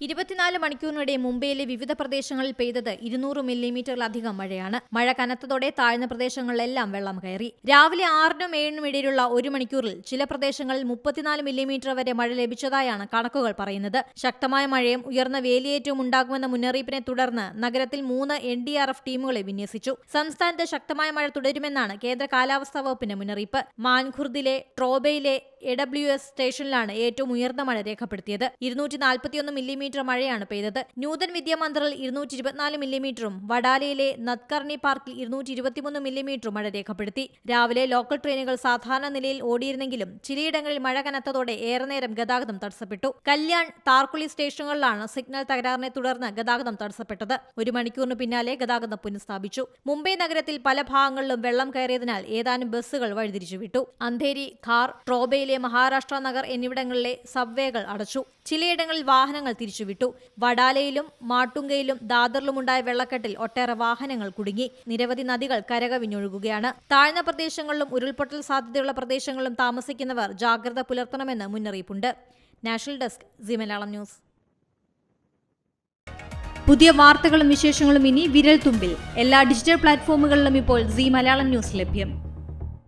ഇരുപത്തിനാല് മണിക്കൂറിനിടെ മുംബൈയിലെ വിവിധ പ്രദേശങ്ങളിൽ പെയ്തത് ഇരുന്നൂറ് മില്ലിമീറ്ററിലധികം മഴയാണ്. മഴ കനത്തതോടെ താഴ്ന്ന പ്രദേശങ്ങളിലെല്ലാം വെള്ളം കയറി. രാവിലെ ആറിനും ഏഴിനും ഇടയിലുള്ള ഒരു മണിക്കൂറിൽ ചില പ്രദേശങ്ങളിൽ മുപ്പത്തിനാല് മില്ലിമീറ്റർ വരെ മഴ ലഭിച്ചതായാണ് കണക്കുകൾ പറയുന്നത്. ശക്തമായ മഴയും ഉയർന്ന വേലിയേറ്റവും ഉണ്ടാകുമെന്ന മുന്നറിയിപ്പിനെ തുടർന്ന് നഗരത്തിൽ മൂന്ന് എൻ ഡി ആർ എഫ് ടീമുകളെ വിന്യസിച്ചു. സംസ്ഥാനത്ത് ശക്തമായ മഴ തുടരുമെന്നാണ് കേന്ദ്ര കാലാവസ്ഥാ വകുപ്പിന്റെ മുന്നറിയിപ്പ്. മാൻഖുർദിലെ ട്രോബയിലെ എ ഡബ്ല്യു എസ് സ്റ്റേഷനിലാണ് ഏറ്റവും ഉയർന്ന മഴ രേഖപ്പെടുത്തിയത്. ഇരുന്നൂറ്റി നാൽപ്പത്തിയൊന്ന് മില്ലിമീറ്റർ മഴയാണ് പെയ്തത്. ന്യൂതൻ വിദ്യാമന്ദറിൽ ഇരുന്നൂറ്റി ഇരുപത്തിനാല് മില്ലിമീറ്ററും വഡാലയിലെ നത്കർണി പാർക്കിൽ ഇരുന്നൂറ്റി ഇരുപത്തിമൂന്ന് മില്ലിമീറ്ററും മഴ രേഖപ്പെടുത്തി. രാവിലെ ലോക്കൽ ട്രെയിനുകൾ സാധാരണ നിലയിൽ ഓടിയിരുന്നെങ്കിലും ചിലയിടങ്ങളിൽ മഴ കനത്തതോടെ ഏറെ നേരം ഗതാഗതം തടസ്സപ്പെട്ടു. കല്യാൺ താർക്കുളി സ്റ്റേഷനുകളിലാണ് സിഗ്നൽ തകരാറിനെ തുടർന്ന് ഗതാഗതം തടസ്സപ്പെട്ടത്. ഒരു മണിക്കൂറിന് പിന്നാലെ ഗതാഗതം പുനഃസ്ഥാപിച്ചു. മുംബൈ നഗരത്തിൽ പല ഭാഗങ്ങളിലും വെള്ളം കയറിയതിനാൽ ഏതാനും ബസ്സുകൾ വഴിതിരിച്ചുവിട്ടു. അന്ധേരി ഖാർ ട്രോബയിലെ മഹാരാഷ്ട്ര നഗർ എന്നിവിടങ്ങളിലെ സബ്വേകൾ അടച്ചു. ചിലയിടങ്ങളിൽ വാഹനങ്ങൾ തിരിച്ചുവിട്ടു. വടാലയിലും മാട്ടുങ്കയിലും ദാദറിലുമുണ്ടായ വെള്ളക്കെട്ടിൽ ഒട്ടേറെ വാഹനങ്ങൾ കുടുങ്ങി. നിരവധി നദികൾ കരകവിഞ്ഞൊഴുകുകയാണ്. താഴ്ന്ന പ്രദേശങ്ങളിലും ഉരുൾപൊട്ടൽ സാധ്യതയുള്ള പ്രദേശങ്ങളിലും താമസിക്കുന്നവർ ജാഗ്രത പുലർത്തണമെന്ന് മുന്നറിയിപ്പുണ്ട്. National desk C Malayalam news. പുതിയ വാർത്തകളും വിശേഷങ്ങളും ഇനി വിരൽ തുമ്പിൽ എല്ലാ ഡിജിറ്റൽ പ്ലാറ്റ്ഫോമുകളിലും ഇപ്പോൾ സി മലയാളം ന്യൂസ് ലഭ്യം.